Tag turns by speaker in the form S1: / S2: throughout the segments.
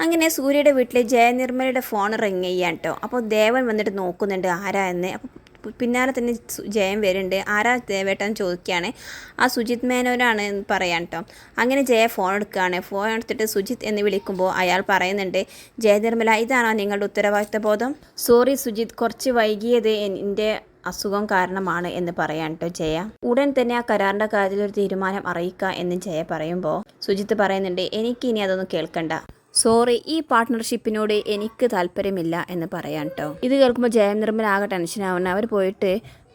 S1: അങ്ങനെ സൂര്യയുടെ വീട്ടിൽ ജയനിർമ്മലയുടെ ഫോൺ റിങ് ചെയ്യാൻ കേട്ടോ അപ്പോൾ ദേവൻ വന്നിട്ട് നോക്കുന്നുണ്ട് ആരാ എന്ന്. അപ്പോൾ പിന്നാലെ തന്നെ ജയം വരുന്നുണ്ട്. ആരാ ദേവേട്ടൻ ചോദിക്കുകയാണ് ആ സുജിത് മേനോനാണ് എന്ന് പറയാൻ കേട്ടോ അങ്ങനെ ജയ ഫോൺ എടുക്കുകയാണ് ഫോൺ എടുത്തിട്ട് സുജിത് എന്ന് വിളിക്കുമ്പോൾ അയാൾ പറയുന്നുണ്ട് ജയനിർമ്മല ഇതാണോ നിങ്ങളുടെ ഉത്തരവാദിത്ത ബോധം? സോറി സുജിത് കുറച്ച് വൈകിയത് എന്റെ അസുഖം കാരണമാണ് എന്ന് പറയാൻ കേട്ടോ ജയ. ഉടൻ തന്നെ ആ കരാറിന്റെ കാര്യത്തിൽ ഒരു തീരുമാനം അറിയിക്കുക എന്ന് ജയ പറയുമ്പോൾ സുജിത്ത് പറയുന്നുണ്ട് എനിക്ക് ഇനി അതൊന്നും കേൾക്കണ്ട. സോറി ഈ പാർട്ട്ണർഷിപ്പിനോട് എനിക്ക് താല്പര്യമില്ല എന്ന് പറയാൻ കേട്ടോ ഇത് കേൾക്കുമ്പോൾ ജയം നിർമ്മൽ ആകെ ടെൻഷൻ ആവുന്ന അവർ പോയിട്ട്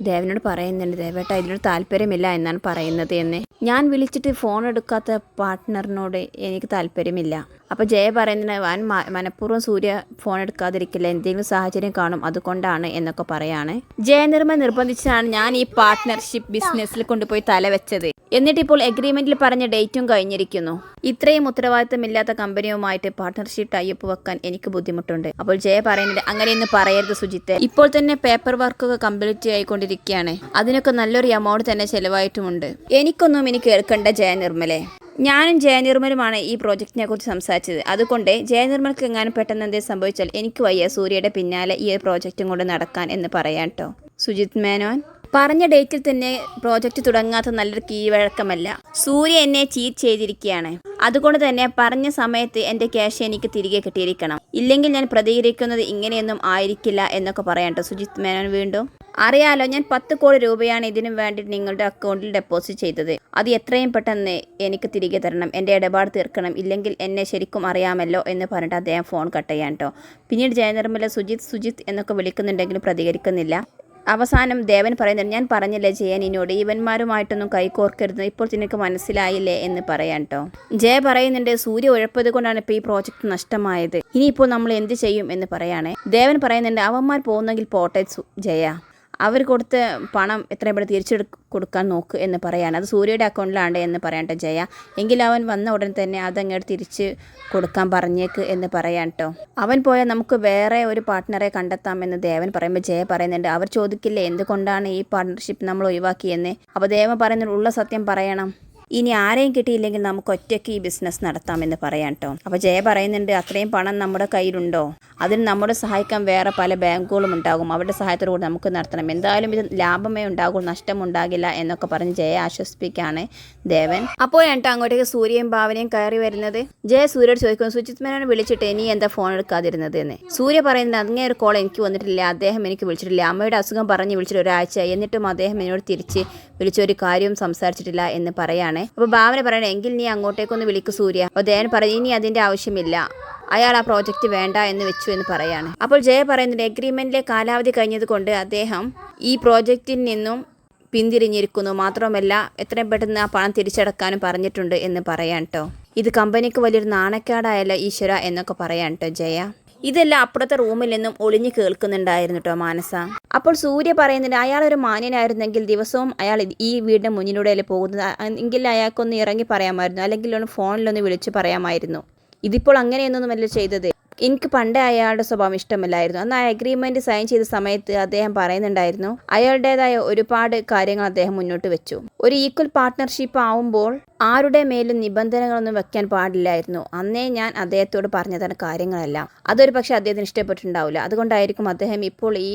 S1: ദേവനോട് പറയുന്നുണ്ട് ദേവേട്ട ഇതിനോട് താല്പര്യമില്ല എന്നാണ് പറയുന്നത് എന്ന്. ഞാൻ വിളിച്ചിട്ട് ഫോൺ എടുക്കാത്ത പാർട്ട്ണറിനോട് എനിക്ക് താല്പര്യമില്ല. അപ്പോൾ ജയ പറയുന്നത് വൻ മനഃപൂർവം സൂര്യ ഫോൺ എടുക്കാതിരിക്കില്ല എന്തെങ്കിലും സാഹചര്യം കാണും അതുകൊണ്ടാണ് എന്നൊക്കെ പറയാണ്. ജയനിർമ്മ നിർബന്ധിച്ചാണ് ഞാൻ ഈ പാർട്ട്ണർഷിപ്പ് ബിസിനസ്സിൽ കൊണ്ടുപോയി തലവെച്ചത് എന്നിട്ട് ഇപ്പോൾ എഗ്രിമെന്റിൽ പറഞ്ഞ ഡേറ്റും കഴിഞ്ഞിരിക്കുന്നു. ഇത്രയും ഉത്തരവാദിത്തമില്ലാത്ത കമ്പനിയുമായിട്ട് പാർട്ട്ണർഷിപ്പ് ടൈപ്പ് വെക്കാൻ എനിക്ക് ബുദ്ധിമുട്ടുണ്ട്. അപ്പോൾ ജയ പറയുന്നുണ്ട് അങ്ങനെയൊന്നും പറയരുത് സുജിത്തെ. ഇപ്പോൾ തന്നെ പേപ്പർ വർക്കൊക്കെ കംപ്ലീറ്റ് ആയിക്കൊണ്ടിരിക്കുകയാണ് അതിനൊക്കെ നല്ലൊരു എമൗണ്ട് തന്നെ ചെലവായിട്ടുമുണ്ട്. എനിക്കൊന്നും ഇനി കേൾക്കേണ്ട ജയ നിർമ്മലെ ഞാനും ജയനിർമ്മലുമാണ് ഈ പ്രോജക്റ്റിനെ കുറിച്ച് സംസാരിച്ചത്. അതുകൊണ്ട് ജയനിർമ്മൽക്ക് എങ്ങാനും പെട്ടെന്ന് എന്തെങ്കിലും സംഭവിച്ചാൽ എനിക്ക് വയ്യ സൂര്യയുടെ പിന്നാലെ ഈ പ്രോജക്റ്റും കൊണ്ട് നടക്കാൻ എന്ന് പറയാം കേട്ടോ സുജിത് മേനോൻ. പറഞ്ഞ ഡേറ്റിൽ തന്നെ പ്രോജക്റ്റ് തുടങ്ങാത്ത നല്ലൊരു കീഴ്വഴക്കമല്ല. സൂര്യ എന്നെ ചീറ്റ് ചെയ്തിരിക്കുകയാണ്. അതുകൊണ്ട് തന്നെ പറഞ്ഞ സമയത്ത് എന്റെ ക്യാഷ് എനിക്ക് തിരികെ കിട്ടിയിരിക്കണം. ഇല്ലെങ്കിൽ ഞാൻ പ്രതികരിക്കുന്നത് ഇങ്ങനെയൊന്നും ആയിരിക്കില്ല എന്നൊക്കെ പറയാം കേട്ടോ സുജിത് മേനോൻ വീണ്ടും. അറിയാലോ ഞാൻ പത്ത് കോടി രൂപയാണ് ഇതിനു വേണ്ടി നിങ്ങളുടെ അക്കൗണ്ടിൽ ഡെപ്പോസിറ്റ് ചെയ്തത്. അത് എത്രയും പെട്ടെന്ന് എനിക്ക് തിരികെ തരണം. എന്റെ ഇടപാട് തീർക്കണം. ഇല്ലെങ്കിൽ എന്നെ ശരിക്കും അറിയാമല്ലോ എന്ന് പറഞ്ഞിട്ട് അദ്ദേഹം ഫോൺ കട്ട് ചെയ്യാൻ കേട്ടോ പിന്നീട് ജയനിർമ്മല സുജിത് സുജിത് എന്നൊക്കെ വിളിക്കുന്നുണ്ടെങ്കിലും പ്രതികരിക്കുന്നില്ല. അവസാനം ദേവൻ പറയുന്നുണ്ട് ഞാൻ പറഞ്ഞില്ലേ ജയൻ എന്നോട് ഇവന്മാരുമായിട്ടൊന്നും കൈകോർക്കരുത്. ഇപ്പോൾ നിനക്ക് മനസ്സിലായില്ലേ എന്ന് പറയാൻ കേട്ടോ ജയ പറയുന്നുണ്ട് സൂര്യ ഉഴപ്പത് കൊണ്ടാണ് ഇപ്പോൾ ഈ പ്രോജക്റ്റ് നഷ്ടമായത്. ഇനിയിപ്പോൾ നമ്മൾ എന്ത് ചെയ്യും എന്ന് പറയാണേ. ദേവൻ പറയുന്നുണ്ട് അവന്മാർ പോകുന്നെങ്കിൽ പോട്ടെ ജയ. അവർ കൊടുത്ത പണം എത്രയും പെട്ടെന്ന് തിരിച്ചെടു കൊടുക്കാൻ നോക്ക് എന്ന് പറയാണ്. അത് സൂര്യയുടെ അക്കൗണ്ടിലാണ് എന്ന് പറയട്ടെ ജയ. എങ്കിൽ അവൻ വന്ന ഉടൻ തന്നെ അതങ്ങോട്ട് തിരിച്ച് കൊടുക്കാൻ പറഞ്ഞേക്ക് എന്ന് പറയാൻ കേട്ടോ അവൻ പോയാൽ നമുക്ക് വേറെ ഒരു പാർട്ട്ണറെ കണ്ടെത്താമെന്ന് ദേവൻ പറയുമ്പോൾ ജയ പറയുന്നുണ്ട്. അവർ ചോദിക്കില്ലേ എന്തുകൊണ്ടാണ് ഈ പാർട്ട്ണർഷിപ്പ് നമ്മൾ ഒഴിവാക്കിയെന്ന്? അപ്പോൾ ദേവൻ പറയുന്നുണ്ട് ഉള്ള സത്യം പറയണം. ഇനി ആരെയും കിട്ടിയില്ലെങ്കിൽ നമുക്ക് ഒറ്റയ്ക്ക് ഈ ബിസിനസ് നടത്താമെന്ന് പറയാം കേട്ടോ അപ്പോൾ ജയ പറയുന്നുണ്ട് അത്രയും പണം നമ്മുടെ കയ്യിലുണ്ടോ? അതിന് നമ്മുടെ സഹായിക്കാൻ വേറെ പല ബാങ്കുകളും ഉണ്ടാകും. അവരുടെ സഹായത്തോടുകൂടി നമുക്ക് നടത്തണം. എന്തായാലും ഇത് ലാഭമേ ഉണ്ടാകൂ നഷ്ടമുണ്ടാകില്ല എന്നൊക്കെ പറഞ്ഞ് ജയ ആശ്വസിപ്പിക്കുകയാണ് ദേവൻ. അപ്പോൾ കേട്ടോ അങ്ങോട്ടേക്ക് സൂര്യയും ഭാവനയും കയറി വരുന്നത്? ജയ സൂര്യയോട് ചോദിക്കുന്നു സുജിത് മേനോനെ വിളിച്ചിട്ട് ഇനി എന്താ ഫോൺ എടുക്കാതിരുന്നത് എന്ന്? സൂര്യ പറയുന്നത് അങ്ങനെ ഒരു കോൾ എനിക്ക് വന്നിട്ടില്ല അദ്ദേഹം എനിക്ക് വിളിച്ചിട്ടില്ല. അമ്മയുടെ അസുഖം പറഞ്ഞ് വിളിച്ചിട്ട് ഒരാഴ്ച എന്നിട്ടും അദ്ദേഹം എന്നോട് തിരിച്ച് വിളിച്ചൊരു കാര്യവും സംസാരിച്ചിട്ടില്ല എന്ന് പറയാണ് അപ്പോൾ ഭാവന പറയണേ എങ്കിൽ നീ അങ്ങോട്ടേക്കൊന്ന് വിളിക്കു സൂര്യ. ഉദയൻ പറഞ്ഞു ഇനി അതിന്റെ ആവശ്യമില്ല. അയാൾ ആ പ്രോജക്റ്റ് വേണ്ട എന്ന് വെച്ചു എന്ന് പറയാണ്. അപ്പോൾ ജയ പറയുന്നുണ്ട് എഗ്രിമെന്റിലെ കാലാവധി കഴിഞ്ഞത് കൊണ്ട് അദ്ദേഹം ഈ പ്രോജക്റ്റിൽ നിന്നും പിന്തിരിഞ്ഞിരിക്കുന്നു. മാത്രമല്ല എത്രയും പെട്ടെന്ന് ആ പണം തിരിച്ചടക്കാനും പറഞ്ഞിട്ടുണ്ട് എന്ന് പറയാൻ കേട്ടോ ഇത് കമ്പനിക്ക് വലിയൊരു നാണക്കേടായല്ല ഈശ്വര എന്നൊക്കെ പറയാൻ കേട്ടോ ജയ. ഇതെല്ലാം അപ്പുറത്തെ റൂമിൽ നിന്നും ഒളിഞ്ഞു കേൾക്കുന്നുണ്ടായിരുന്നു കേട്ടോ മാനസ. അപ്പോൾ സൂര്യ പറയുന്നുണ്ട് അയാൾ ഒരു മാന്യനായിരുന്നെങ്കിൽ ദിവസവും അയാൾ ഈ വീടിന്റെ മുന്നിലൂടെ പോകുന്നത്? അ- എങ്കിൽ അയാൾക്കൊന്ന് ഇറങ്ങി പറയാമായിരുന്നു. അല്ലെങ്കിൽ ഒന്ന് ഫോണിലൊന്ന് വിളിച്ച് പറയാമായിരുന്നു. ഇതിപ്പോൾ അങ്ങനെയൊന്നുമല്ല ചെയ്തത്. എനിക്ക് പണ്ടേ അയാളുടെ സ്വഭാവം ഇഷ്ടമല്ലായിരുന്നു. അന്ന് ആ അഗ്രിമെന്റ് സൈൻ ചെയ്ത സമയത്ത് അദ്ദേഹം പറയുന്നുണ്ടായിരുന്നു അയാളുടേതായ ഒരുപാട് കാര്യങ്ങൾ അദ്ദേഹം മുന്നോട്ട് വെച്ചു. ഒരു ഈക്വൽ പാർട്ട്ണർഷിപ്പ് ആവുമ്പോൾ ആരുടെ മേലും നിബന്ധനകളൊന്നും വെക്കാൻ പാടില്ലായിരുന്നു. അന്നേ ഞാൻ അദ്ദേഹത്തോട് പറഞ്ഞതാണ് കാര്യങ്ങളെല്ലാം. അതൊരു പക്ഷേ അദ്ദേഹത്തിന് ഇഷ്ടപ്പെട്ടിട്ടുണ്ടാവില്ല. അതുകൊണ്ടായിരിക്കും അദ്ദേഹം ഇപ്പോൾ ഈ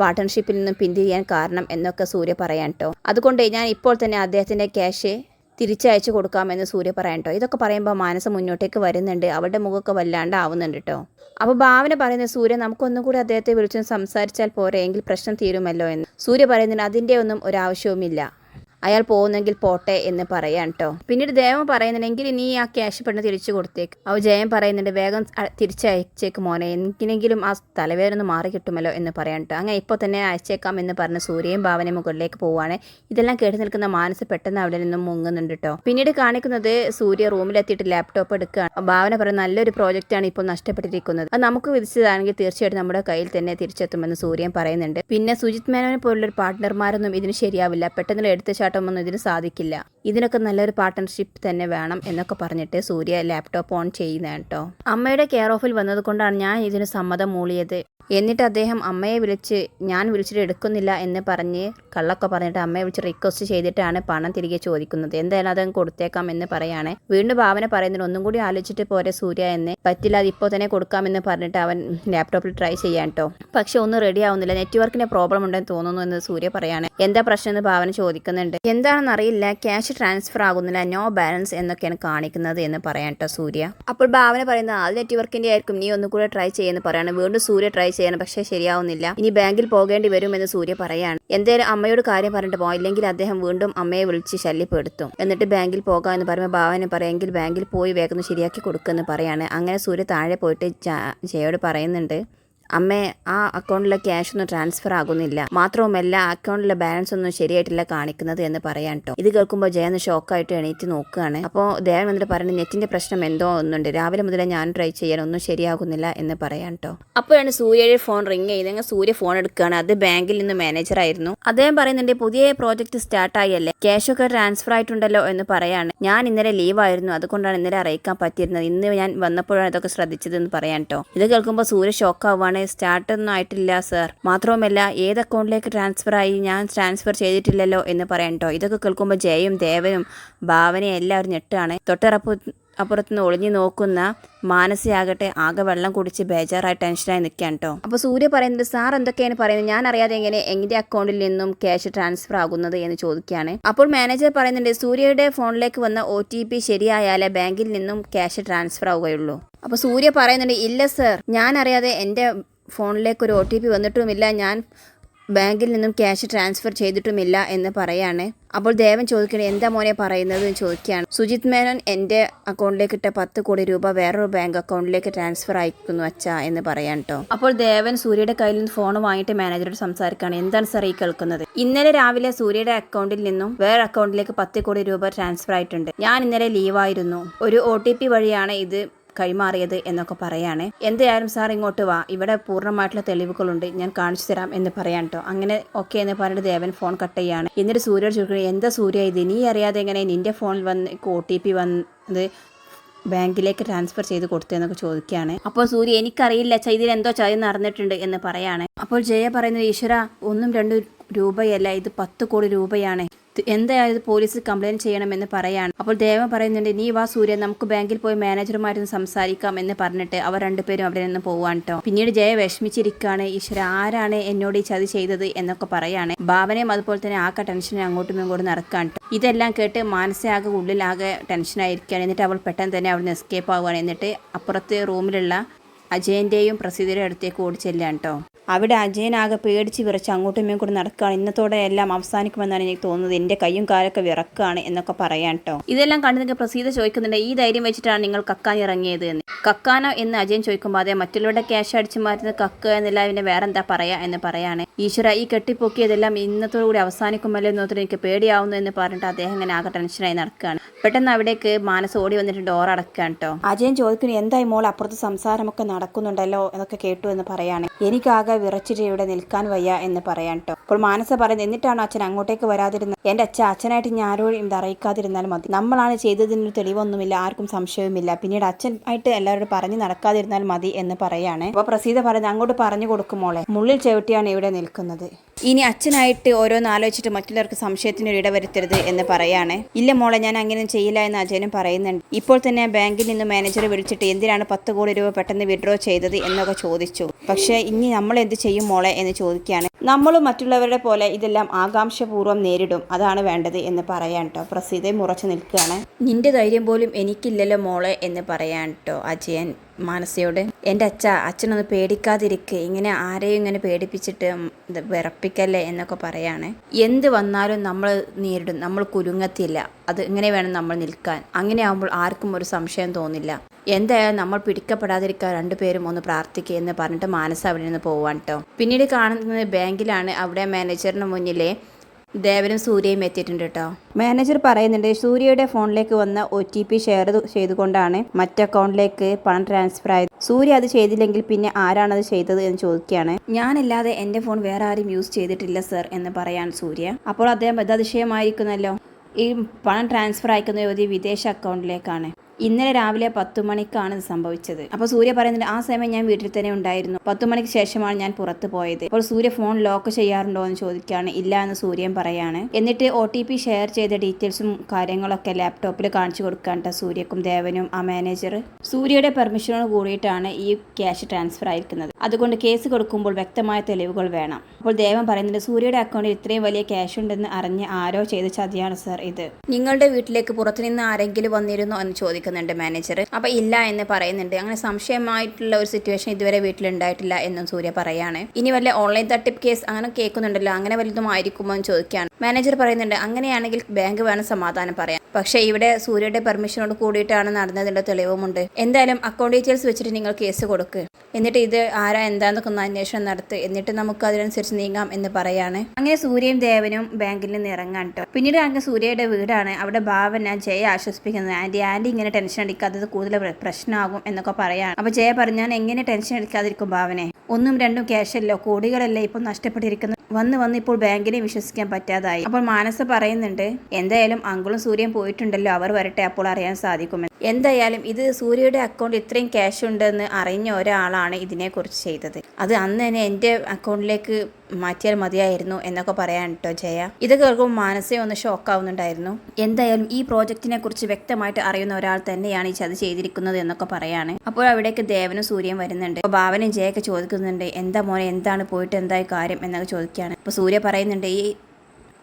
S1: പാർട്ട്ണർഷിപ്പിൽ നിന്നും പിന്തിരിയാൻ കാരണം എന്നൊക്കെ സൂര്യ പറയാൻ കേട്ടോ അതുകൊണ്ട് ഞാൻ ഇപ്പോൾ തന്നെ അദ്ദേഹത്തിന്റെ ക്യാഷ് തിരിച്ചയച്ചു കൊടുക്കാമെന്ന് സൂര്യ പറയാൻ കേട്ടോ ഇതൊക്കെ പറയുമ്പോൾ മാനസം മുന്നോട്ടേക്ക് വരുന്നുണ്ട്. അവരുടെ മുഖമൊക്കെ വല്ലാണ്ട് ആവുന്നുണ്ട് കേട്ടോ അപ്പോൾ ഭാവന പറയുന്നത് സൂര്യ നമുക്കൊന്നും കൂടി അദ്ദേഹത്തെ വിളിച്ചൊന്ന് സംസാരിച്ചാൽ പോരെ? എങ്കിൽ പ്രശ്നം തീരുമല്ലോ എന്ന്. സൂര്യ പറയുന്നതിന് അതിന്റെ ഒന്നും ഒരാവശ്യവുമില്ല അയാൾ പോകുന്നെങ്കിൽ പോട്ടെ എന്ന് പറയാൻ കേട്ടോ പിന്നീട് ദേവൻ പറയുന്നുണ്ടെങ്കിൽ നീ ആ ക്യാഷ് പെട്ടെന്ന് തിരിച്ചു കൊടുത്തേക്ക്. അവ ജയൻ പറയുന്നുണ്ട് വേഗം തിരിച്ചയച്ചേക്ക് മോനെ. എന്തിനെങ്കിലും ആ തലവേദന മാറി കിട്ടുമല്ലോ എന്ന് പറയാൻ കേട്ടോ അങ്ങനെ ഇപ്പോൾ തന്നെ അയച്ചേക്കാം എന്ന് പറഞ്ഞ് സൂര്യയും ഭാവനയും മുകളിലേക്ക് പോവാണ്. ഇതെല്ലാം കേട്ട് നിൽക്കുന്ന മാനസ് പെട്ടെന്ന് അവിടെ നിന്നും മുങ്ങുന്നുണ്ട് കേട്ടോ പിന്നീട് കാണിക്കുന്നത് സൂര്യ റൂമിലെത്തിയിട്ട് ലാപ്ടോപ്പ് എടുക്കുകയാണ് ഭാവന പറയുന്ന നല്ലൊരു പ്രോജക്റ്റാണ് ഇപ്പോൾ നഷ്ടപ്പെട്ടിരിക്കുന്നത്. അത് നമുക്ക് വിധിച്ചതാണെങ്കിൽ തീർച്ചയായിട്ടും നമ്മുടെ കയ്യിൽ തന്നെ തിരിച്ചെത്തുമെന്ന് സൂര്യൻ പറയുന്നുണ്ട്. പിന്നെ സുജിത് മേനോനെ പോലുള്ള പാർട്ട്ണർമാരൊന്നും ഇതിന് ശരിയാവില്ല. പെട്ടെന്ന് എടുത്തുചാട്ടമൊന്നും ഇതിന് സാധിക്കില്ല. ഇതിനൊക്കെ നല്ലൊരു പാർട്ട്ണർഷിപ്പ് തന്നെ വേണം എന്നൊക്കെ പറഞ്ഞിട്ട് സൂര്യ ലാപ്ടോപ്പ് ഓൺ ചെയ്യുന്ന കേട്ടോ അമ്മയുടെ കെയർ ഓഫിൽ വന്നത് കൊണ്ടാണ് ഞാൻ ഇതിന് സമ്മതം മൂളിയത്. എന്നിട്ട് അദ്ദേഹം അമ്മയെ വിളിച്ച് ഞാൻ വിളിച്ചിട്ട് എടുക്കുന്നില്ല എന്ന് പറഞ്ഞ് കള്ളൊക്കെ പറഞ്ഞിട്ട് അമ്മയെ വിളിച്ച് റിക്വസ്റ്റ് ചെയ്തിട്ടാണ് പണം തിരികെ ചോദിക്കുന്നത്. എന്തായാലും അതങ്ങ് കൊടുത്തേക്കാം എന്ന് പറയാണ്. വീണ്ടും ഭാവന പറയുന്നുണ്ട് ഒന്നും കൂടി ആലോചിച്ചിട്ട് പോരെ സൂര്യ എന്ന്. പറ്റില്ല അത് ഇപ്പോൾ തന്നെ കൊടുക്കാമെന്ന് പറഞ്ഞിട്ട് അവൻ ലാപ്ടോപ്പിൽ ട്രൈ ചെയ്യാൻ കേട്ടോ പക്ഷെ ഒന്നും റെഡി ആവുന്നില്ല. നെറ്റ്വർക്കിന്റെ പ്രോബ്ലം ഉണ്ടെന്ന് തോന്നുന്നു എന്ന് സൂര്യ പറയാണ്. എന്താ പ്രശ്നം എന്ന് ഭാവന ചോദിക്കുന്നുണ്ട്. എന്താണെന്ന് അറിയില്ല. ക്യാഷ് ട്രാൻസ്ഫർ ആകുന്നില്ല. നോ ബാലൻസ് എന്നൊക്കെയാണ് കാണിക്കുന്നത് എന്ന് പറയാൻ കേട്ടോ സൂര്യ. അപ്പോൾ ഭാവന പറയുന്നത് ആ നെറ്റ്വർക്കിന്റെ ആയിരിക്കും. നീ ഒന്നും കൂടെ ട്രൈ ചെയ്യുന്നു പറയാണ്. വീണ്ടും സൂര്യ ട്രൈ ചെയ്യണം. പക്ഷേ ശരിയാവുന്നില്ല. ഇനി ബാങ്കിൽ പോകേണ്ടി വരുമെന്ന് സൂര്യ പറയാണ്. എന്തേലും അമ്മയോട് കാര്യം പറഞ്ഞിട്ട് പോകാം ഇല്ലെങ്കിൽ അദ്ദേഹം വീണ്ടും അമ്മയെ വിളിച്ച് ശല്യപ്പെടുത്തും. എന്നിട്ട് ബാങ്കിൽ പോകാം എന്ന് പറയുമ്പോൾ ഭാവനെ പറയാമെങ്കിൽ ബാങ്കിൽ പോയി വേഗം ശരിയാക്കി കൊടുക്കുമെന്ന് പറയാണ്. അങ്ങനെ സൂര്യ താഴെ പോയിട്ട് ജയോട് പറയുന്നുണ്ട്. അമ്മേ ആ അക്കൗണ്ടിലെ ക്യാഷ് ഒന്നും ട്രാൻസ്ഫർ ആകുന്നില്ല. മാത്രവുമല്ല ആ അക്കൗണ്ടിലെ ബാലൻസ് ഒന്നും ശരിയായിട്ടില്ല കാണിക്കുന്നത് എന്ന് പറയാൻ കേട്ടോ ഇത് കേൾക്കുമ്പോൾ ജയന്ന് ഷോക്കായിട്ട് എണീറ്റ് നോക്കുകയാണ് അപ്പോൾ ദേവൻ വന്നിട്ട് പറയുന്നത് നെറ്റിന്റെ പ്രശ്നം എന്തോ ഒന്നുണ്ട്. രാവിലെ മുതലേ ഞാൻ ട്രൈ ചെയ്യാൻ ഒന്നും ശരിയാകുന്നില്ല എന്ന് പറയാൻ കേട്ടോ അപ്പോഴാണ് സൂര്യയുടെ ഫോൺ റിങ് ചെയ്ത് സൂര്യ ഫോൺ എടുക്കുകയാണ്. അത് ബാങ്കിൽ നിന്ന് മാനേജർ ആയിരുന്നു. അദ്ദേഹം പറയുന്നുണ്ട് പുതിയ പ്രോജക്റ്റ് സ്റ്റാർട്ട് ആയല്ലേ? ക്യാഷ് ഒക്കെ ട്രാൻസ്ഫർ ആയിട്ടുണ്ടല്ലോ എന്ന് പറയാണ്. ഞാൻ ഇന്നലെ ലീവായിരുന്നു അതുകൊണ്ടാണ് ഇന്നലെ അറിയിക്കാൻ പറ്റിയിരുന്നത്. ഇന്ന് ഞാൻ വന്നപ്പോഴാണ് ഇതൊക്കെ ശ്രദ്ധിച്ചതെന്ന് പറയാൻ കേട്ടോ ഇത് കേൾക്കുമ്പോൾ സൂര്യ ഷോക്ക് ആവുകയാണ് സ്റ്റാർട്ട് ഒന്നും ആയിട്ടില്ല സർ. മാത്രവുമല്ല ഏത് അക്കൗണ്ടിലേക്ക് ട്രാൻസ്ഫർ ആയി ഞാൻ ട്രാൻസ്ഫർ ചെയ്തിട്ടില്ലല്ലോ എന്ന് പറയണ്ടോ ഇതൊക്കെ കേൾക്കുമ്പോൾ ജയയും ദേവനും ഭാവനയും എല്ലാവരും ഞെട്ടാണ്. തൊട്ടറപ്പ് അപ്പുറത്തുനിന്ന് ഒളിഞ്ഞു നോക്കുന്ന മാനസിയാകട്ടെ ആകെ വെള്ളം കുടിച്ച് ബേജാറായി ടെൻഷനായി നിൽക്കാൻ കേട്ടോ അപ്പോൾ സൂര്യ പറയുന്നത് സാർ എന്തൊക്കെയാണ് പറയുന്നത്? ഞാൻ അറിയാതെ എങ്ങനെ എന്റെ അക്കൗണ്ടിൽ നിന്നും ക്യാഷ് ട്രാൻസ്ഫർ ആകുന്നത്? എന്ന് ചോദിക്കുകയാണ്. അപ്പോൾ മാനേജർ പറയുന്നുണ്ട് സൂര്യയുടെ ഫോണിലേക്ക് വന്ന ഒ ടി പി ശരിയായാലേ ബാങ്കിൽ നിന്നും ക്യാഷ് ട്രാൻസ്ഫർ ആവുകയുള്ളൂ. അപ്പോൾ സൂര്യ പറയുന്നുണ്ട് ഇല്ല സർ. ഞാൻ അറിയാതെ എന്റെ ഫോണിലേക്ക് ഒരു ഒ ടി പി വന്നിട്ടുമില്ല. ഞാൻ ബാങ്കിൽ നിന്നും ക്യാഷ് ട്രാൻസ്ഫർ ചെയ്തിട്ടുമില്ല എന്ന് പറയാണ്. അപ്പോൾ ദേവൻ ചോദിക്കണേ എന്താ മോനെ പറയുന്നത്? എന്ന് ചോദിക്കുകയാണ്. സുജിത് മേനോൻ എന്റെ അക്കൗണ്ടിലേക്ക് ഇട്ട പത്ത് കോടി രൂപ വേറൊരു ബാങ്ക് അക്കൗണ്ടിലേക്ക് ട്രാൻസ്ഫർ അയക്കുന്നു അച്ഛാ എന്ന് പറയാൻ കേട്ടോ അപ്പോൾ ദേവൻ സൂര്യയുടെ കയ്യിൽ നിന്ന് ഫോൺ വാങ്ങിയിട്ട് മാനേജറോട് സംസാരിക്കുകയാണ്. എന്താണ് സാർ ഈ കേൾക്കുന്നത്? ഇന്നലെ രാവിലെ സൂര്യയുടെ അക്കൗണ്ടിൽ നിന്നും വേറെ അക്കൗണ്ടിലേക്ക് പത്ത് കോടി രൂപ ട്രാൻസ്ഫർ ആയിട്ടുണ്ട്. ഞാൻ ഇന്നലെ ലീവായിരുന്നു. ഒരു ഒ വഴിയാണ് ഇത് കൈമാറിയത് എന്നൊക്കെ പറയാണ്. എന്തായാലും സാർ ഇങ്ങോട്ട് വാ. ഇവിടെ പൂർണമായിട്ടുള്ള തെളിവുകളുണ്ട്. ഞാൻ കാണിച്ചു തരാം എന്ന് പറയാൻ കേട്ടോ അങ്ങനെ ഓക്കെ എന്ന് പറഞ്ഞിട്ട് ദേവൻ ഫോൺ കട്ട് ചെയ്യാണ്. എന്നിട്ട് സൂര്യ ചോദിക്കുന്നത് എന്താ സൂര്യ ഇത്? നീ അറിയാതെ എങ്ങനെ നിന്റെ ഫോണിൽ വന്ന് ഒ ടി പി വന്നത് ബാങ്കിലേക്ക് ട്രാൻസ്ഫർ ചെയ്ത് കൊടുത്തതെന്നൊക്കെ ചോദിക്കുകയാണ്. അപ്പോൾ സൂര്യ എനിക്കറിയില്ല അച്ഛാ ഇതിൽ എന്തോ ചതി നടന്നിട്ടുണ്ട് എന്ന് പറയാണ്. അപ്പോൾ ജയ പറയുന്നത് ഈശ്വര ഒന്നും രണ്ടും രൂപയല്ല. ഇത് പത്ത് കോടി രൂപയാണ്. എന്തായാലും പോലീസിൽ കംപ്ലൈന്റ് ചെയ്യണമെന്ന് പറയാണ്. അപ്പോൾ ദേവ പറയുന്നുണ്ട് നീ വാ സൂര്യ നമുക്ക് ബാങ്കിൽ പോയി മാനേജറുമായിട്ട് സംസാരിക്കാം എന്ന് പറഞ്ഞിട്ട് അവർ രണ്ടുപേരും അവിടെ നിന്ന് പോവാൻ കേട്ടോ പിന്നീട് ജയ വിഷമിച്ചിരിക്കുകയാണ് ഈശ്വര ആരാണ് എന്നോട് ഈ ചതി ചെയ്തത്? എന്നൊക്കെ പറയാണ്. ഭാവനയും അതുപോലെ തന്നെ ആകെ ടെൻഷൻ അങ്ങോട്ടും ഇങ്ങോട്ടും നടക്കാൻ. ഇതെല്ലാം കേട്ട് മാനസികാകെ ഉള്ളിലാകെ ടെൻഷനായിരിക്കുകയാണ് എന്നിട്ട് അവൾ പെട്ടെന്ന് തന്നെ അവിടെ നിന്ന് എസ്കേപ്പ് ആവുകയാണ്. എന്നിട്ട് അപ്പുറത്തെ റൂമിലുള്ള അജയന്റെയും പ്രസിദ്ധിയുടെ അടുത്തേക്ക് ഓടിച്ചെല്ലാണ് കേട്ടോ അവിടെ അജയനാകെ പേടിച്ച് വിറച്ച് അങ്ങോട്ടും ഇങ്ങോട്ടും കൂടി നടക്കുകയാണ്. ഇന്നത്തോടെ എല്ലാം അവസാനിക്കുമെന്നാണ് എനിക്ക് തോന്നുന്നത്. എന്റെ കയ്യും കാലൊക്കെ വിറക്കുകയാണ് എന്നൊക്കെ പറയാൻ കേട്ടോ ഇതെല്ലാം കണ്ടു നിങ്ങൾക്ക് പ്രസീത ചോദിക്കുന്നുണ്ട്. ഈ ധൈര്യം വെച്ചിട്ടാണ് നിങ്ങൾ കക്കാൻ ഇറങ്ങിയത് എന്ന്. കക്കാനോ എന്ന് അജയൻ ചോദിക്കുമ്പോൾ അതെ മറ്റുള്ളവരുടെ ക്യാഷ് അടിച്ചു മാറ്റുന്ന കക്കുക എന്നല്ല പിന്നെ വേറെ എന്താ പറയാ എന്ന് പറയാണ്. ഈശ്വര ഈ കെട്ടിപ്പൊക്കിയതെല്ലാം ഇന്നത്തോടു കൂടി അവസാനിക്കുമല്ലോ എന്നോർത്തിട്ട് എനിക്ക് പേടിയാവുന്നു എന്ന് പറഞ്ഞിട്ട് അദ്ദേഹം ഇങ്ങനെ ആകെ ടെൻഷനായി നടക്കുകയാണ്. പെട്ടെന്ന് അവിടേക്ക് മാനസ് ഓടി വന്നിട്ട് ഡോർ അടക്കുകയാണ് കേട്ടോ അജയൻ ചോദിക്കുന്നു എന്തായി മോൾ അപ്പുറത്ത് സംസാരമൊക്കെ നടക്കുന്നുണ്ടല്ലോ എന്നൊക്കെ കേട്ടു എന്ന് പറയാണ് എനിക്കാകെ വിറച്ചിട്ട് ഇവിടെ നിൽക്കാൻ വയ്യ എന്ന് പറയാൻ കേട്ടോ അപ്പോൾ മാനസ പറയുന്നത് എന്നിട്ടാണോ അച്ഛൻ അങ്ങോട്ടേക്ക് വരാതിരുന്നത് എന്റെ അച്ഛൻ അച്ഛനായിട്ട് ആരോടും ഇത് അറിയിക്കാതിരുന്നാൽ മതി. നമ്മളാണ് ചെയ്തതിനൊരു തെളിവൊന്നുമില്ല ആർക്കും സംശയവുമില്ല. പിന്നീട് അച്ഛൻ ആയിട്ട് എല്ലാവരോടും പറഞ്ഞു നടക്കാതിരുന്നാൽ മതി എന്ന് പറയാണ് അപ്പോൾ പ്രസീത പറയുന്നത് അങ്ങോട്ട് പറഞ്ഞു കൊടുക്കുമോളെ മുള്ളിൽ ചവിട്ടിയാണ് ഇവിടെ നിൽക്കുന്നത്. ഇനി അച്ഛനായിട്ട് ഓരോന്ന് ആലോചിച്ചിട്ട് മറ്റുള്ളവർക്ക് സംശയത്തിന് ഒരു ഇടവരുത്തരുത് എന്ന് പറയാണ് ഇല്ല മോളെ ഞാൻ അങ്ങനെ ചെയ്യില്ല എന്ന് അജയനും പറയുന്നുണ്ട്. ഇപ്പോൾ തന്നെ ബാങ്കിൽ നിന്ന് മാനേജറെ വിളിച്ചിട്ട് എന്തിനാണ് പത്ത് കോടി രൂപ പെട്ടെന്ന് വിഡ്രോ ചെയ്തത് എന്നൊക്കെ ചോദിച്ചു. പക്ഷേ ഇനി നമ്മൾ എന്ത് ചെയ്യും മോളെ എന്ന് ചോദിക്കുകയാണ്. നമ്മളും മറ്റുള്ളവരുടെ പോലെ ഇതെല്ലാം ആകാംക്ഷപൂർവം നേരിടും. അതാണ് വേണ്ടത് എന്ന് പറയാൻ കേട്ടോ പ്രസീതയും ഉറച്ചു നിൽക്കുകയാണ്. നിന്റെ ധൈര്യം പോലും എനിക്കില്ലല്ലോ മോളെ എന്ന് പറയാൻ കേട്ടോ അജയൻ. മാനസയോട് എന്റെ അച്ഛ അച്ഛനൊന്ന് പേടിക്കാതിരിക്കുക ഇങ്ങനെ ആരെയും ഇങ്ങനെ പേടിപ്പിച്ചിട്ട് വിറപ്പിക്കല്ലേ എന്നൊക്കെ പറയാണ്. എന്ത് വന്നാലും നമ്മൾ നേരിടും. നമ്മൾ കുലുങ്ങത്തില്ല. അത് ഇങ്ങനെ വേണം നമ്മൾ നിൽക്കാൻ. അങ്ങനെ ആകുമ്പോൾ ആർക്കും ഒരു സംശയം തോന്നില്ല. എന്തായാലും നമ്മൾ പിടിക്കപ്പെടാതിരിക്കാൻ രണ്ടുപേരും ഒന്ന് പ്രാർത്ഥിക്കുക എന്ന് പറഞ്ഞിട്ട് മാനസ അവിടെ നിന്ന് പോവാൻ കേട്ടോ പിന്നീട് കാണുന്നത് ബാങ്കിലാണ്. അവിടെ മാനേജറിന് മുന്നിലെ ദേവനും സൂര്യയും എത്തിയിട്ടുണ്ട് കേട്ടോ മാനേജർ പറയുന്നുണ്ട് സൂര്യയുടെ ഫോണിലേക്ക് വന്ന ഒ ടി പി ഷെയർ ചെയ്തുകൊണ്ടാണ് മറ്റ് അക്കൗണ്ടിലേക്ക് പണം ട്രാൻസ്ഫർ ആയത്. സൂര്യ അത് ചെയ്തില്ലെങ്കിൽ പിന്നെ ആരാണത് ചെയ്തത് എന്ന് ചോദിക്കുകയാണ്. ഞാനല്ലാതെ എന്റെ ഫോൺ വേറെ ആരും യൂസ് ചെയ്തിട്ടില്ല സർ എന്ന് പറയാൻ സൂര്യ. അപ്പോൾ അദ്ദേഹം ബദ്ധാതിശയമായിരിക്കുന്നല്ലോ ഈ പണം ട്രാൻസ്ഫർ അയക്കുന്ന ഒരു വിദേശ അക്കൗണ്ടിലേക്കാണ്. ഇന്നലെ രാവിലെ പത്തു മണിക്കാണ് സംഭവിച്ചത്. അപ്പോൾ സൂര്യ പറയുന്നുണ്ട് ആ സമയം ഞാൻ വീട്ടിൽ തന്നെ ഉണ്ടായിരുന്നു. പത്തു മണിക്ക് ശേഷമാണ് ഞാൻ പുറത്തു പോയത്. അപ്പോൾ സൂര്യ ഫോൺ ലോക്ക് ചെയ്യാറുണ്ടോ എന്ന് ചോദിക്കുകയാണ്. ഇല്ല എന്ന് സൂര്യൻ പറയാണ്. എന്നിട്ട് ഒ ടി പി ഷെയർ ചെയ്ത ഡീറ്റെയിൽസും കാര്യങ്ങളൊക്കെ ലാപ്ടോപ്പിൽ കാണിച്ചു കൊടുക്കാണ്ട സൂര്യക്കും ദേവനും ആ മാനേജർ. സൂര്യയുടെ പെർമിഷനോട് കൂടിയിട്ടാണ് ഈ ക്യാഷ് ട്രാൻസ്ഫർ ആയിരിക്കുന്നത്. അതുകൊണ്ട് കേസ് കൊടുക്കുമ്പോൾ വ്യക്തമായ തെളിവുകൾ വേണം. അപ്പോൾ ദേവൻ പറയുന്നുണ്ട് സൂര്യയുടെ അക്കൗണ്ടിൽ ഇത്രയും വലിയ ക്യാഷ് ഉണ്ടെന്ന് അറിഞ്ഞ് ആരോ ചെയ്ത ചതിയാണ് സർ ഇത്. നിങ്ങളുടെ വീട്ടിലേക്ക് പുറത്തുനിന്ന് ആരെങ്കിലും വന്നിരുന്നോ? എന്ന് ചോദിക്കുന്നുണ്ട് മാനേജർ അപ്പൊ ഇല്ല എന്ന് പറയുന്നുണ്ട്. അങ്ങനെ സംശയമായിട്ടുള്ള ഒരു സിറ്റുവേഷൻ ഇതുവരെ വീട്ടിലുണ്ടായിട്ടില്ല എന്നും സൂര്യ പറയാണ്. ഇനി വല്ല ഓൺലൈൻ തട്ടിപ്പ് കേസ് അങ്ങനെ കേൾക്കുന്നുണ്ടല്ലോ. അങ്ങനെ വലുതും ആയിരിക്കുമോ എന്ന് ചോദിക്കുകയാണ് മാനേജർ പറയുന്നുണ്ട് അങ്ങനെയാണെങ്കിൽ ബാങ്ക് വേണം സമാധാനം പറയാൻ. പക്ഷേ ഇവിടെ സൂര്യയുടെ പെർമിഷനോട് കൂടിയിട്ടാണ് നടന്നതിന്റെ തെളിവുമുണ്ട്. എന്തായാലും അക്കൗണ്ട് ഡീറ്റെയിൽസ് വെച്ചിട്ട് നിങ്ങൾ കേസ് കൊടുക്ക്. എന്നിട്ട് ഇത് ആരാ എന്താന്നൊക്കെ ഒന്ന് അന്വേഷണം നടത്ത്. എന്നിട്ട് നമുക്ക് അതിനനുസരിച്ച് നീങ്ങാം എന്ന് പറയാണ്. അങ്ങനെ സൂര്യയും ദേവനും ബാങ്കിൽ നിന്ന് ഇറങ്ങാൻ കേട്ടോ പിന്നീട് അങ്ങ് സൂര്യയുടെ വീടാണ്. അവിടെ ഭാവന ജയ ആശ്വസിപ്പിക്കുന്നത്. ആന്റി ആന്റി ഇങ്ങനെ ടെൻഷൻ അടിക്കാത്തത് കൂടുതൽ പ്ര- പ്രശ്നമാകും എന്നൊക്കെ പറയാണ്. അപ്പൊ ജയ പറഞ്ഞു ഞാൻ എങ്ങനെ ടെൻഷൻ അടിക്കാതിരിക്കും ഭാവനെ ഒന്നും രണ്ടും ക്യാഷല്ലോ കോടികളല്ലേ ഇപ്പൊ നഷ്ടപ്പെട്ടിരിക്കുന്നത്? വന്ന് വന്ന് ഇപ്പോൾ ബാങ്കിനെ വിശ്വസിക്കാൻ പറ്റാതായി. അപ്പോൾ മാനസ പറയുന്നുണ്ട് എന്തായാലും അങ്കിളും സൂര്യൻ പോയിട്ടുണ്ടല്ലോ അവർ വരട്ടെ അപ്പോൾ അറിയാൻ സാധിക്കുമെന്ന്. എന്തായാലും ഇത് സൂര്യയുടെ അക്കൗണ്ട് ഇത്രയും ക്യാഷ് ഉണ്ടെന്ന് അറിഞ്ഞ ഒരാളാണ് ഇതിനെക്കുറിച്ച് ചെയ്തത്. അത് അന്ന് തന്നെ എന്റെ അക്കൗണ്ടിലേക്ക് മാറ്റിയാൽ മതിയായിരുന്നു എന്നൊക്കെ പറയാൻ കേട്ടോ ജയ. ഇത് കേൾക്കുമ്പോൾ മാനസേ ഒന്ന് ഷോക്ക് ആവുന്നുണ്ടായിരുന്നു. എന്തായാലും ഈ പ്രോജക്റ്റിനെ കുറിച്ച് വ്യക്തമായിട്ട് അറിയുന്ന ഒരാൾ തന്നെയാണ് ഈ ചതി ചെയ്തിരിക്കുന്നത് എന്നൊക്കെ പറയാണ്. അപ്പോൾ അവിടേക്ക് ദേവനും സൂര്യൻ വരുന്നുണ്ട്. അപ്പോൾ ഭാവനും ജയൊക്കെ ചോദിക്കുന്നുണ്ട് എന്താ മോനെ എന്താണ് പോയിട്ട് എന്തായി കാര്യം? എന്നൊക്കെ ചോദിക്കുകയാണ് അപ്പോൾ സൂര്യ പറയുന്നുണ്ട് ഈ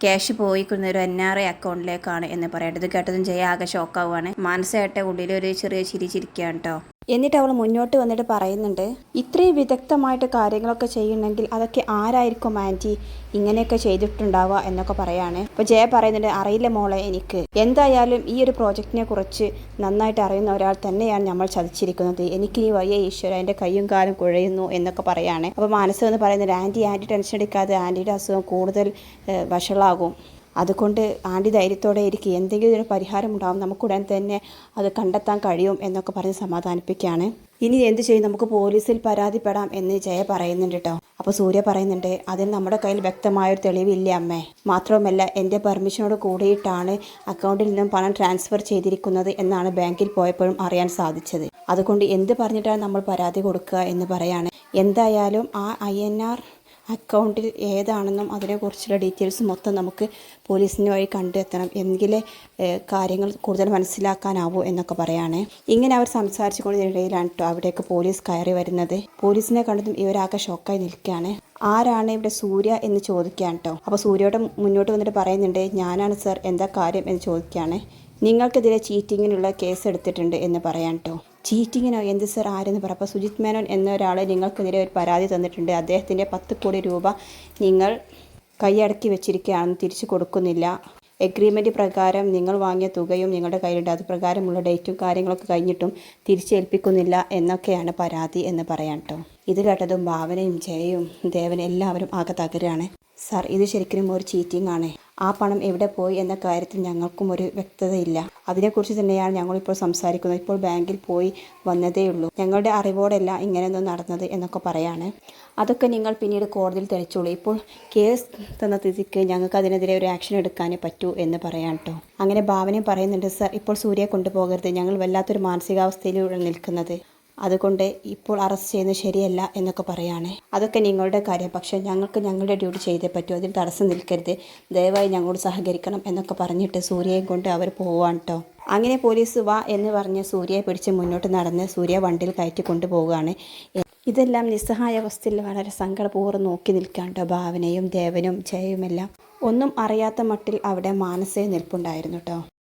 S1: ക്യാഷ് പോയിക്കുന്ന ഒരു എൻ ആർ ഐ അക്കൗണ്ടിലേക്കാണ് എന്ന് പറയേണ്ടത് കേട്ടതും ജയ ആകെ ഷോക്കാവുകയാണ് മാനസയായിട്ട് ഉള്ളിൽ ഒരു ചെറിയ ചിരി ചിരിക്കുകയാണ് കേട്ടോ എന്നിട്ട് അവൾ മുന്നോട്ട് വന്നിട്ട് പറയുന്നുണ്ട് ഇത്രയും വിദഗ്ധമായിട്ട് കാര്യങ്ങളൊക്കെ ചെയ്യണമെങ്കിൽ അതൊക്കെ ആരായിരിക്കും ആന്റി? ഇങ്ങനെയൊക്കെ ചെയ്തിട്ടുണ്ടാവുക എന്നൊക്കെ പറയാണ്. അപ്പോൾ ജയ പറയുന്നുണ്ട് അറിയില്ല മോളെ എനിക്ക്. എന്തായാലും ഈ ഒരു പ്രോജക്റ്റിനെ കുറിച്ച് നന്നായിട്ട് അറിയുന്ന ഒരാൾ തന്നെയാണ് നമ്മൾ ചതിച്ചിരിക്കുന്നത്. എനിക്ക് ഈ വയ്യ ഈശ്വര എന്റെ കയ്യും കാലും കുഴയുന്നു എന്നൊക്കെ പറയാണ്. അപ്പോൾ മനസ്സ് എന്ന് പറയുന്നത് ആന്റി ആന്റി ടെൻഷൻ എടുക്കാതെ ആന്റിയുടെ അസുഖം കൂടുതൽ വഷളാകും. അതുകൊണ്ട് ആന്റി ധൈര്യത്തോടെ ഇരിക്കുക എന്തെങ്കിലും ഒരു പരിഹാരം ഉണ്ടാവും. നമുക്ക് ഉടൻ തന്നെ അത് കണ്ടെത്താൻ കഴിയും എന്നൊക്കെ പറഞ്ഞ് സമാധാനിപ്പിക്കുകയാണ് ഇനി എന്ത് ചെയ്യും? നമുക്ക് പോലീസിൽ പരാതിപ്പെടാം എന്ന് ജയ പറയുന്നുണ്ട് കേട്ടോ അപ്പോൾ സൂര്യ പറയുന്നുണ്ട് അതിന് നമ്മുടെ കയ്യിൽ വ്യക്തമായൊരു തെളിവില്ല അമ്മേ. മാത്രവുമല്ല എന്റെ പെർമിഷനോട് കൂടിയിട്ടാണ് അക്കൗണ്ടിൽ നിന്നും പണം ട്രാൻസ്ഫർ ചെയ്തിരിക്കുന്നത് എന്നാണ് ബാങ്കിൽ പോയപ്പോഴും അറിയാൻ സാധിച്ചത്. അതുകൊണ്ട് എന്ത് പറഞ്ഞിട്ടാണ് നമ്മൾ പരാതി കൊടുക്കുക എന്ന് പറയാണ്. എന്തായാലും ആ ഐ എൻ ആർ അക്കൗണ്ടിൽ ഏതാണെന്നും അതിനെക്കുറിച്ചുള്ള ഡീറ്റെയിൽസ് മൊത്തം നമുക്ക് പോലീസിന് വഴി കണ്ടെത്തണം. എങ്കിലേ കാര്യങ്ങൾ കൂടുതൽ മനസ്സിലാക്കാനാവൂ എന്നൊക്കെ പറയാണ്. ഇങ്ങനെ അവർ സംസാരിച്ചു കൊണ്ടതിനിടയിലാണ് കേട്ടോ അവിടേക്ക് പോലീസ് കയറി വരുന്നത്. പോലീസിനെ കണ്ടതും ഇവരാകെ ഷോക്കായി നിൽക്കുകയാണ്. ആരാണ് ഇവിടെ സൂര്യ എന്ന് ചോദിക്കുകയാണ് കേട്ടോ അപ്പോൾ സൂര്യയോട് മുന്നോട്ട് വന്നിട്ട് പറയുന്നുണ്ട് ഞാനാണ് സർ എന്താ കാര്യം? എന്ന് ചോദിക്കുകയാണ്. നിങ്ങൾക്കെതിരെ ചീറ്റിങ്ങിനുള്ള കേസ് എടുത്തിട്ടുണ്ട് എന്ന് പറയാൻ കേട്ടോ ചീറ്റിങ്ങിനോ എന്ത് സർ ആരെന്ന് പറ. അപ്പോൾ സുജിത് മേനോൻ എന്നൊരാൾ നിങ്ങൾക്കെതിരെ ഒരു പരാതി തന്നിട്ടുണ്ട്. അദ്ദേഹത്തിന്റെ പത്ത് കോടി രൂപ നിങ്ങൾ കൈയടക്കി വെച്ചിരിക്കുകയാണെന്ന് തിരിച്ചു കൊടുക്കുന്നില്ല. എഗ്രിമെന്റ് പ്രകാരം നിങ്ങൾ വാങ്ങിയ തുകയും നിങ്ങളുടെ കയ്യിലുണ്ട്. അത് പ്രകാരമുള്ള ഡേറ്റും കാര്യങ്ങളൊക്കെ കഴിഞ്ഞിട്ടും തിരിച്ചേൽപ്പിക്കുന്നില്ല എന്നൊക്കെയാണ് പരാതി എന്ന് പറയാൻ കേട്ടോ ഇത് കേട്ടതും ഭാവനയും ജയയും ദേവനും എല്ലാവരും ആകെ തകരാണ്. സാർ ഇത് ശരിക്കും ഒരു ചീറ്റിംഗ് ആണ് ആ പണം എവിടെ പോയി എന്ന കാര്യത്തിൽ ഞങ്ങൾക്കും ഒരു വ്യക്തതയില്ല. അതിനെക്കുറിച്ച് തന്നെയാണ് ഞങ്ങളിപ്പോൾ സംസാരിക്കുന്നത്. ഇപ്പോൾ ബാങ്കിൽ പോയി വന്നതേ ഉള്ളൂ. ഞങ്ങളുടെ അറിവോടല്ല ഇങ്ങനെയൊന്നും നടന്നത് എന്നൊക്കെ പറയാണ്. അതൊക്കെ നിങ്ങൾ പിന്നീട് കോടതിയിൽ തെളിച്ചോളൂ. ഇപ്പോൾ കേസ് തന്ന സ്ഥിതിക്ക് ഞങ്ങൾക്ക് അതിനെതിരെ ഒരു ആക്ഷൻ എടുക്കാനേ പറ്റൂ എന്ന് പറയാം കേട്ടോ. അങ്ങനെ ഭാവനയും പറയുന്നുണ്ട് സർ ഇപ്പോൾ സൂര്യയെ കൊണ്ടുപോകരുത്. ഞങ്ങൾ വല്ലാത്തൊരു മാനസികാവസ്ഥയിലൂടെ നിൽക്കുന്നത്. അതുകൊണ്ട് ഇപ്പോൾ അറസ്റ്റ് ചെയ്യുന്നത് ശരിയല്ല എന്നൊക്കെ പറയാണ്. അതൊക്കെ നിങ്ങളുടെ കാര്യം. പക്ഷേ ഞങ്ങൾക്ക് ഞങ്ങളുടെ ഡ്യൂട്ടി ചെയ്തേ പറ്റൂ. അതിൽ തടസ്സം നിൽക്കരുത്. ദയവായി ഞങ്ങളോട് സഹകരിക്കണം എന്നൊക്കെ പറഞ്ഞിട്ട് സൂര്യയെ കൊണ്ട് അവർ പോവാണ് കേട്ടോ അങ്ങനെ പോലീസ് വാ എന്ന് പറഞ്ഞ് സൂര്യയെ പിടിച്ച് മുന്നോട്ട് നടന്ന് സൂര്യ വണ്ടിയിൽ കയറ്റി കൊണ്ടുപോവുകയാണ് ഇതെല്ലാം നിസ്സഹായ അവസ്ഥയിൽ വളരെ സങ്കടപൂർവം നോക്കി നിൽക്കാണ്ടോ ഭാവനയും ദേവനും ജയയുമെല്ലാം. ഒന്നും അറിയാത്ത മട്ടിൽ അവിടെ മാനസയെ നിൽപ്പുണ്ടായിരുന്നു കേട്ടോ